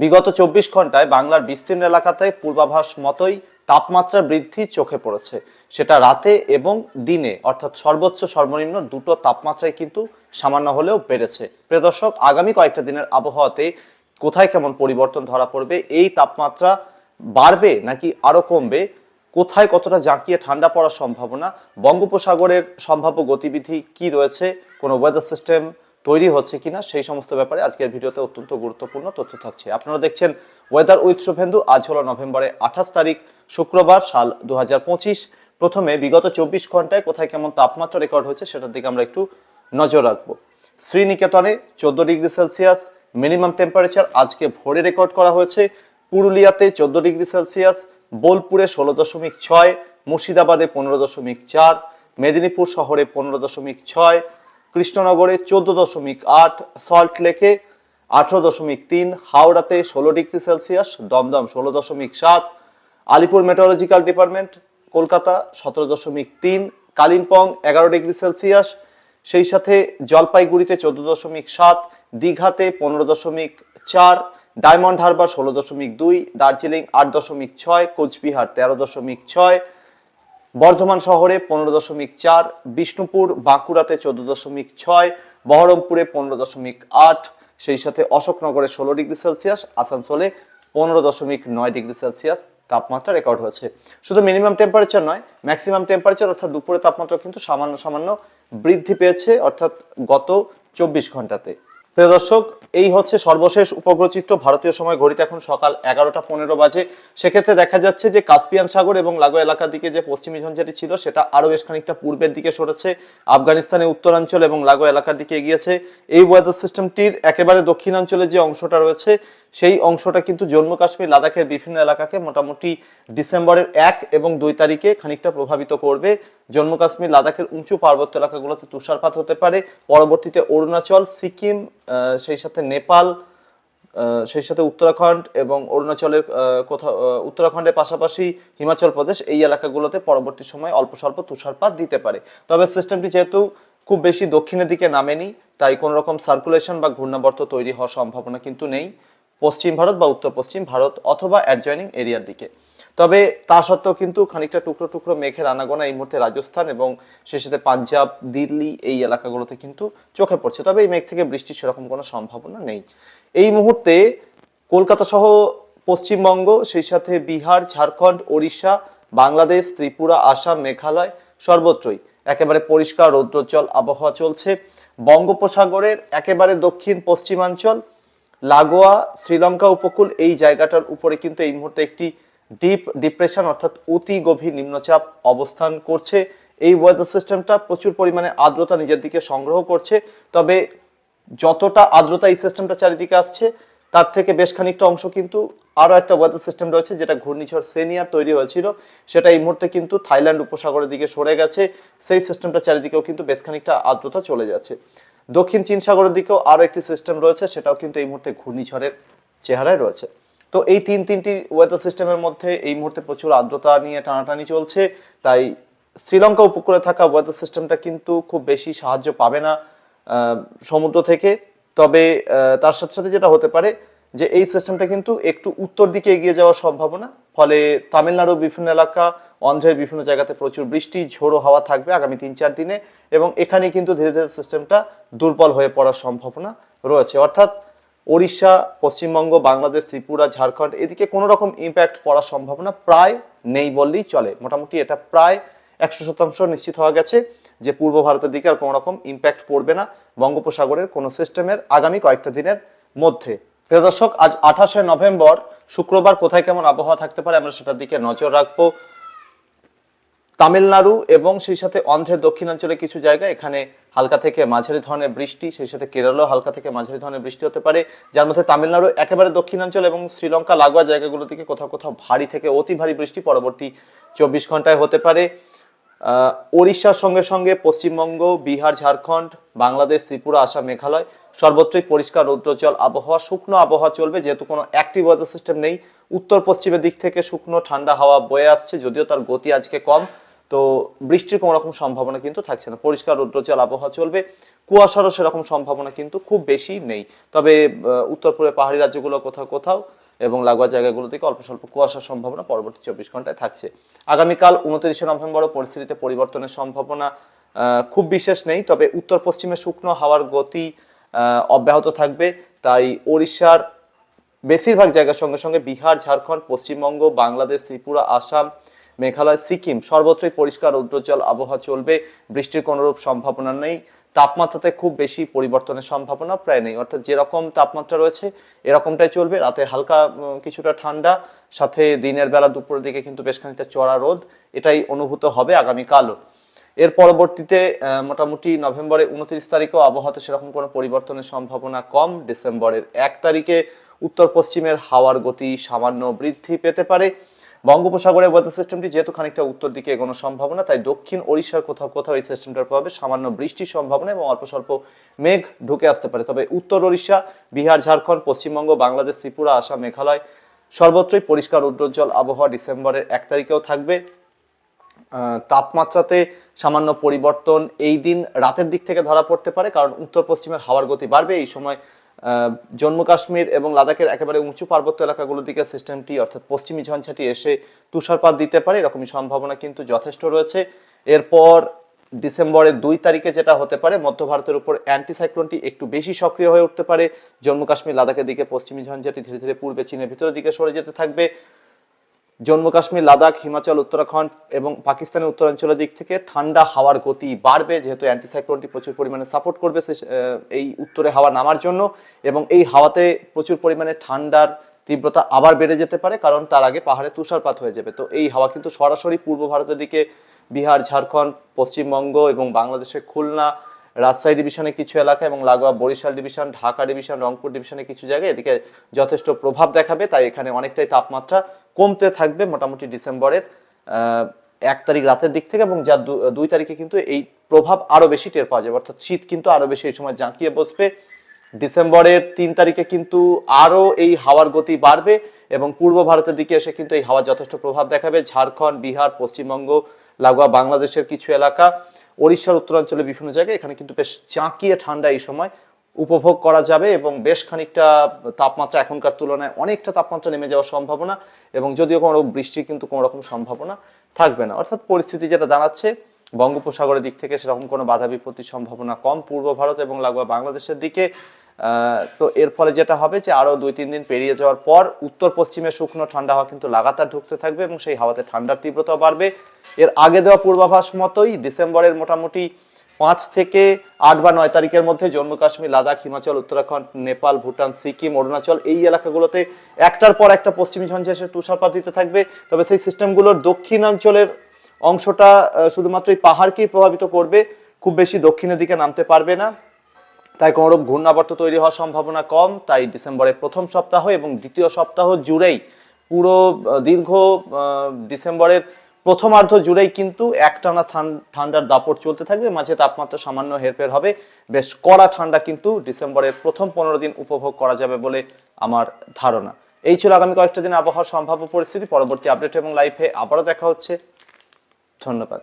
বিগত চব্বিশ ঘন্টায় বাংলার বিস্তীর্ণ এলাকাতে পূর্বাভাস মতোই তাপমাত্রা বৃদ্ধি চোখে পড়েছে। সেটা রাতে এবং দিনে, অর্থাৎ সর্বোচ্চ সর্বনিম্ন দুটো তাপমাত্রায় কিন্তু সামান্য হলেও বেড়েছে। প্রিয় দর্শক, আগামী কয়েকটা দিনের আবহাওয়াতে কোথায় কেমন পরিবর্তন ধরা পড়বে, এই তাপমাত্রা বাড়বে নাকি আরও কমবে, কোথায় কতটা জাঁকিয়ে ঠান্ডা পড়ার সম্ভাবনা, বঙ্গোপসাগরের সম্ভাব্য গতিবিধি কি রয়েছে, কোনো ওয়েদার সিস্টেম তৈরি হচ্ছে কিনা সেই সমস্ত ব্যাপারে আজকের ভিডিওতে অত্যন্ত গুরুত্বপূর্ণ তথ্য থাকছে। আপনারা দেখছেন ওয়েদার উইথ শুভেন্দু। আজ হলো নভেম্বরে আঠাশ তারিখ, শুক্রবার সাল দু হাজার পঁচিশ। প্রথমে বিগত চব্বিশ ঘন্টায় কোথায় কেমন তাপমাত্রা রেকর্ড হয়েছে সেটার দিকে আমরা একটু নজর রাখব। শ্রীনিকেতনে চোদ্দ ডিগ্রি সেলসিয়াস, মিনিমাম টেম্পারেচার আজকে ভোরে রেকর্ড করা হয়েছে। পুরুলিয়াতে চোদ্দ ডিগ্রি সেলসিয়াস, বোলপুরে ষোলো দশমিক ছয়, মুর্শিদাবাদে পনেরো দশমিক চার, মেদিনীপুর শহরে পনেরো দশমিক ছয় কৃষ্ণনগরে চোদ্দ দশমিক আট সল্ট লেকে আঠারো দশমিক তিন, হাওড়াতে ষোলো ডিগ্রি সেলসিয়াস, দমদম ষোলো দশমিক সাত, আলিপুর মেটোলজিক্যাল ডিপার্টমেন্ট কলকাতা সতেরো দশমিক তিন, কালিম্পং এগারো ডিগ্রি সেলসিয়াস, সেই সাথে জলপাইগুড়িতে চোদ্দ দশমিক সাত, দীঘাতে পনেরো দশমিক চার, ডায়মন্ড হারবার ষোলো দশমিক দুই, দার্জিলিং আট দশমিক ছয়, কোচবিহার তেরো দশমিক ছয় বর্ধমান শহরে পনেরো দশমিক চার, বিষ্ণুপুর বাঁকুড়াতে চোদ্দ দশমিক ছয়, বহরমপুরে পনেরো দশমিক আট, সেই সাথে অশোকনগরে ষোলো ডিগ্রি সেলসিয়াস, আসানসোলে পনেরো দশমিক নয় ডিগ্রি সেলসিয়াস তাপমাত্রা রেকর্ড হয়েছে। শুধু মিনিমাম টেম্পারেচার নয় ম্যাক্সিমাম টেম্পারেচার অর্থাৎ দুপুরে তাপমাত্রা কিন্তু সামান্য সামান্য বৃদ্ধি পেয়েছে, অর্থাৎ গত চব্বিশ ঘন্টাতে। প্রিয় দর্শক, এই হচ্ছে সর্বশেষ উপগ্রহ চিত্র ভারতীয় সময় ঘড়িতে এখন সকাল এগারোটা পনেরো বাজে। সেক্ষেত্রে দেখা যাচ্ছে যে কাস্পিয়ান সাগর এবং লাগো এলাকার দিকে যে পশ্চিমী ঝঞ্ঝাটি ছিল, সেটা আরও বেশ খানিকটা পূর্বের দিকে সরেছে। আফগানিস্তানের উত্তরাঞ্চল এবং লাগো এলাকার দিকে এগিয়েছে। এই ওয়েদার সিস্টেমটির একেবারে দক্ষিণাঞ্চলে যে অংশটা রয়েছে, সেই অংশটা কিন্তু জম্মু কাশ্মীর, লাদাখের বিভিন্ন এলাকাকে মোটামুটি ডিসেম্বরের এক এবং দুই তারিখে খানিকটা প্রভাবিত করবে। জম্মু কাশ্মীর, লাদাখের উঁচু পার্বত্য এলাকাগুলোতে তুষারপাত হতে পারে। পরবর্তীতে অরুণাচল, সিকিম সেই সাথে নেপাল সেই সাথে উত্তরাখণ্ড এবং অরুণাচলের কোথাও উত্তরাখণ্ডের পাশাপাশি হিমাচল প্রদেশ এই এলাকাগুলোতে পরবর্তী সময় অল্প স্বল্প তুষারপাত দিতে পারে। তবে সিস্টেমটি যেহেতু খুব বেশি দক্ষিণের দিকে নামেনি, তাই কোনো রকম সার্কুলেশন বা ঘূর্ণাবর্ত তৈরি হওয়ার সম্ভাবনা কিন্তু নেই। পশ্চিম ভারত বা উত্তর পশ্চিম ভারত অথবা অ্যাডজয়নিং এরিয়ার দিকে। তবে তা সত্ত্বেও কিন্তু খানিকটা টুকরো টুকরো মেঘের আনাগোনা এই মুহূর্তে রাজস্থান এবং সেই সাথে পাঞ্জাব, দিল্লি এই এলাকাগুলোতে কিন্তু চোখে পড়ছে। তবে এই মেঘ থেকে বৃষ্টির সেরকম কোনো সম্ভাবনা নেই। এই মুহূর্তে কলকাতা সহ পশ্চিমবঙ্গ, সেই সাথে বিহার, ঝাড়খণ্ড, ওড়িশা, বাংলাদেশ, ত্রিপুরা, আসাম, মেঘালয় সর্বত্রই একেবারে পরিষ্কার রৌদ্রোজ্জ্বল আবহাওয়া চলছে। বঙ্গোপসাগরের একেবারে দক্ষিণ পশ্চিমাঞ্চল, লাগোয়া, শ্রীলঙ্কা উপকূল এই জায়গাটার উপরে কিন্তু এই মুহূর্তে একটি ডিপ ডিপ্রেশন অর্থাৎ অতি গভীর নিম্নচাপ অবস্থান করছে। এই ওয়েদার সিস্টেমটা প্রচুর পরিমাণে আর্দ্রতা নিজের দিকে সংগ্রহ করছে। তবে যতটা আর্দ্রতা এই সিস্টেমটা চারিদিকে আসছে, তার থেকে বেশ খানিকটা অংশ কিন্তু আরও একটা ওয়েদার সিস্টেম রয়েছে, যেটা ঘূর্ণিঝড় সেনিয়ার তৈরি হয়েছিল। সেটা এই মুহূর্তে কিন্তু থাইল্যান্ড উপসাগরের দিকে সরে গেছে। সেই সিস্টেমটা চারিদিকেও কিন্তু বেশ খানিকটা আর্দ্রতা চলে যাচ্ছে। দক্ষিণ চীন সাগরের দিকেও আরও একটি সিস্টেম রয়েছে, সেটাও কিন্তু এই মুহূর্তে ঘূর্ণিঝড়ের চেহারায় রয়েছে। তো এই তিন তিনটি ওয়েদার সিস্টেমের মধ্যে এই মুহূর্তে প্রচুর আর্দ্রতা নিয়ে টানাটানি চলছে। তাই শ্রীলঙ্কা উপকূলে থাকা ওয়েদার সিস্টেমটা কিন্তু খুব বেশি সাহায্য পাবে না সমুদ্র থেকে। তবে তার সাথে সাথে যেটা হতে পারে যে এই সিস্টেমটা কিন্তু একটু উত্তর দিকে এগিয়ে যাওয়ার সম্ভাবনা। ফলে তামিলনাড়ুর বিভিন্ন এলাকা, অন্ধ্রের বিভিন্ন জায়গাতে প্রচুর বৃষ্টি, ঝোড়ো হাওয়া থাকবে আগামী তিন চার দিনে এবং এখানে কিন্তু ধীরে ধীরে সিস্টেমটা দুর্বল হয়ে পড়ার সম্ভাবনা রয়েছে। অর্থাৎ ওড়িশা, পশ্চিমবঙ্গ, বাংলাদেশ, ত্রিপুরা, ঝাড়খণ্ড এদিকে কোনো রকম ইম্প্যাক্ট পড়ার সম্ভাবনা প্রায় নেই বললেই চলে। মোটামুটি এটা প্রায় একশো শতাংশ নিশ্চিত হওয়া গেছে যে পূর্ব ভারতের দিকে আর কোনো রকম ইম্প্যাক্ট পড়বে না বঙ্গোপসাগরের কোনো সিস্টেমের আগামী কয়েকটা দিনের মধ্যে। প্রিয় দর্শক, আজ আঠাশে নভেম্বর, শুক্রবার কোথায় কেমন আবহাওয়া থাকতে পারে আমরা সেটার দিকে নজর রাখব। তামিলনাড়ু এবং সেই সাথে অন্ধ্রের দক্ষিণাঞ্চলে কিছু জায়গা এখানে হালকা থেকে মাঝারি ধরনের বৃষ্টি, সেই সাথে কেরলেও হালকা থেকে মাঝারি ধরনের বৃষ্টি হতে পারে। যার মধ্যে তামিলনাড়ু একেবারে দক্ষিণাঞ্চল এবং শ্রীলঙ্কা লাগোয়া জায়গাগুলো থেকে কোথাও কোথাও ভারী থেকে অতি ভারী বৃষ্টি পরবর্তী চব্বিশ ঘন্টায় হতে পারে। ওড়িশার সঙ্গে সঙ্গে পশ্চিমবঙ্গ, বিহার, ঝাড়খণ্ড, বাংলাদেশ, ত্রিপুরা, আসাম, মেঘালয় সর্বত্রই পরিষ্কার রৌদ্রজল আবহাওয়া, শুকনো আবহাওয়া চলবে, যেহেতু কোনো অ্যাক্টিভ ওয়েদার সিস্টেম নেই। উত্তর পশ্চিমের দিক থেকে শুকনো ঠান্ডা হাওয়া বয়ে আসছে, যদিও তার গতি আজকে কম। তো বৃষ্টির কোনো রকম সম্ভাবনা কিন্তু থাকছে না। পরিষ্কার রৌদ্রজল আবহাওয়া চলবে। কুয়াশারও সেরকম সম্ভাবনা কিন্তু খুব বেশি নেই। তবে উত্তর পূর্বে পাহাড়ি রাজ্যগুলো কোথাও কোথাও এবং লাগোয়া জায়গাগুলো থেকে অল্প স্বল্প কুয়াশার সম্ভাবনা পরবর্তী চব্বিশ ঘন্টায় থাকছে। আগামীকাল উনত্রিশে নভেম্বরও পরিস্থিতিতে পরিবর্তনের সম্ভাবনা খুব বিশেষ নেই। তবে উত্তর পশ্চিমে শুকনো হাওয়ার গতি অব্যাহত থাকবে। তাই ওড়িশার বেশিরভাগ জায়গার সঙ্গে সঙ্গে বিহার, ঝাড়খণ্ড, পশ্চিমবঙ্গ, বাংলাদেশ, ত্রিপুরা, আসাম মেঘালয়, সিকিম, সর্বত্রই পরিষ্কার উজ্জ্বল আবহাওয়া চলবে। বৃষ্টির কোনোরূপ সম্ভাবনা নেই। তাপমাত্রাতে খুব বেশি পরিবর্তনের সম্ভাবনা প্রায় নেই। অর্থাৎ যেরকম তাপমাত্রা রয়েছে, এরকমটাই চলবে। রাতে হালকা কিছুটা ঠান্ডা, সাথে দিনের বেলা দুপুরের দিকে কিন্তু বেশ খানিকটা চড়া রোদ। এটাই অনুভূত হবে আগামীকালও। এর পরবর্তীতে মোটামুটি নভেম্বরে উনত্রিশ তারিখেও আবহাওয়াতে সেরকম কোনো পরিবর্তনের সম্ভাবনা কম। ডিসেম্বরের এক তারিখে উত্তর পশ্চিমের হাওয়ার গতি সামান্য বৃদ্ধি পেতে পারে। বঙ্গোপসাগরের ওয়েদার সিস্টেমটি যেহেতু খানিকটা উত্তর দিকে এগোনো সম্ভাবনা তাই দক্ষিণ ওড়িশার কোথাও কোথাও এই সিস্টেমটার প্রভাবে সামান্য বৃষ্টির সম্ভাবনা এবং অল্প স্বল্প মেঘ ঢুকে আসতে পারে। তবে উত্তর ওড়িশা, বিহার, ঝাড়খণ্ড, পশ্চিমবঙ্গ, বাংলাদেশ, ত্রিপুরা, আসাম, মেঘালয় সর্বত্রই পরিষ্কার উজ্জ্বল আবহাওয়া ডিসেম্বরের এক তারিখেও থাকবে। তাপমাত্রাতে সামান্য পরিবর্তন এই দিন রাতের দিক থেকে ধরা পড়তে পারে, কারণ উত্তর পশ্চিমের হাওয়ার গতি বাড়বে। এই সময় জম্মু কাশ্মীর এবং লাদাখের একেবারে উঁচু পার্বত্য এলাকাগুলোর দিকে সিস্টেমটি, অর্থাৎ পশ্চিমী ঝঞ্ঝাটি এসে তুষারপাত দিতে পারে, এরকমই সম্ভাবনা কিন্তু যথেষ্ট রয়েছে। এরপর ডিসেম্বরের দুই তারিখে যেটা হতে পারে, মধ্য ভারতের উপর অ্যান্টিসাইক্লোনটি একটু বেশি সক্রিয় হয়ে উঠতে পারে। জম্মু কাশ্মীর লাদাখের দিকে পশ্চিমী ঝঞ্ঝাটি ধীরে ধীরে পূর্বে চীনের ভিতরের দিকে সরে যেতে থাকবে। জম্মু কাশ্মীর, লাদাখ, হিমাচল, উত্তরাখণ্ড এবং পাকিস্তানের উত্তরাঞ্চলের দিক থেকে ঠান্ডা হাওয়ার গতি বাড়বে, যেহেতু অ্যান্টিসাইক্লোনটি প্রচুর পরিমাণে সাপোর্ট করবে এই উত্তরে হাওয়া নামার জন্য এবং এই হাওয়াতে প্রচুর পরিমাণে ঠান্ডার তীব্রতা আবার বেড়ে যেতে পারে কারণ তার আগে পাহাড়ে তুষারপাত হয়ে যাবে। তো এই হাওয়া কিন্তু সরাসরি পূর্ব ভারতের দিকে, বিহার, ঝাড়খণ্ড, পশ্চিমবঙ্গ এবং বাংলাদেশের খুলনা, রাজশাহী ডিভিশনে কিছু এলাকা এবং লাগোয়া বরিশাল ডিভিশন ঢাকা ডিভিশন রংপুর ডিভিশনে কিছু জায়গায় এদিকে যথেষ্ট প্রভাব দেখাবে, তাই এখানে অনেকটাই তাপমাত্রা কমতে থাকবে মোটামুটি ডিসেম্বরের এক তারিখ রাতের দিক থেকে এবং যার দুই তারিখে কিন্তু এই প্রভাব আরও বেশি টের পাওয়া যাবে। অর্থাৎ শীত কিন্তু আরও বেশি এই সময় জাঁকিয়ে বসবে। ডিসেম্বরের তিন তারিখে কিন্তু আরও এই হাওয়ার গতি বাড়বে এবং পূর্ব ভারতের দিকে এসে কিন্তু এই হাওয়া যথেষ্ট প্রভাব দেখাবে। ঝাড়খণ্ড, বিহার, পশ্চিমবঙ্গ, লাগোয়া বাংলাদেশের কিছু এলাকা, ওড়িশার উত্তরাঞ্চলে বিভিন্ন জায়গায় এখানে কিন্তু বেশ চাঁকিয়ে ঠান্ডা এই সময় উপভোগ করা যাবে এবং বেশ খানিকটা তাপমাত্রা এখনকার তুলনায় অনেকটা তাপমাত্রা নেমে যাওয়ার সম্ভাবনা এবং যদিও কোনো বৃষ্টির কিন্তু কোনো রকম সম্ভাবনা থাকবে না। অর্থাৎ পরিস্থিতি যেটা দাঁড়াচ্ছে, বঙ্গোপসাগরের দিক থেকে সেরকম কোনো বাধা বিপত্তির সম্ভাবনা কম। পূর্ব ভারত এবং লাগোয়া বাংলাদেশের দিকে তো এর ফলে যেটা হবে যে আরও দুই তিন দিন পেরিয়ে যাওয়ার পর উত্তর পশ্চিমে শুকনো ঠান্ডা হাওয়া কিন্তু লাগাতার ঢুকতে থাকবে এবং সেই হাওয়াতে ঠান্ডার তীব্রতা বাড়বে। এর আগে দেওয়া পূর্বাভাস মতোই ডিসেম্বরের মোটামুটি পাঁচ থেকে আট বা নয় তারিখের মধ্যে জম্মু কাশ্মীর, লাদাখ, হিমাচল, উত্তরাখণ্ড, নেপাল, ভুটান, সিকিম, অরুণাচল এই এলাকাগুলোতে একটার পর একটা পশ্চিমী ঝঞ্ঝে এসে তুষারপাত দিতে থাকবে। তবে সেই সিস্টেমগুলোর দক্ষিণাঞ্চলের অংশটা শুধুমাত্র এই পাহাড়কেই প্রভাবিত করবে। খুব বেশি দক্ষিণের দিকে নামতে পারবে না। তাই কোনোরূপ ঘূর্ণাবর্ত তৈরি হওয়ার সম্ভাবনা কম। তাই ডিসেম্বরের প্রথম সপ্তাহ এবং দ্বিতীয় সপ্তাহ জুড়েই পুরো দীর্ঘ ডিসেম্বরের প্রথমার্ধ জুড়েই কিন্তু একটানা ঠান- ঠান্ডার দাপট চলতে থাকবে, মাঝে তাপমাত্রা সামান্য হেরফের হবে। বেশ কড়া ঠান্ডা কিন্তু ডিসেম্বরের প্রথম পনেরো দিন উপভোগ করা যাবে বলে আমার ধারণা। এই ছিল আগামী কয়েকটা দিন আবহাওয়ার সম্ভাব্য পরিস্থিতি। পরবর্তী আপডেট এবং লাইফে আবারও দেখা হচ্ছে। ধন্যবাদ।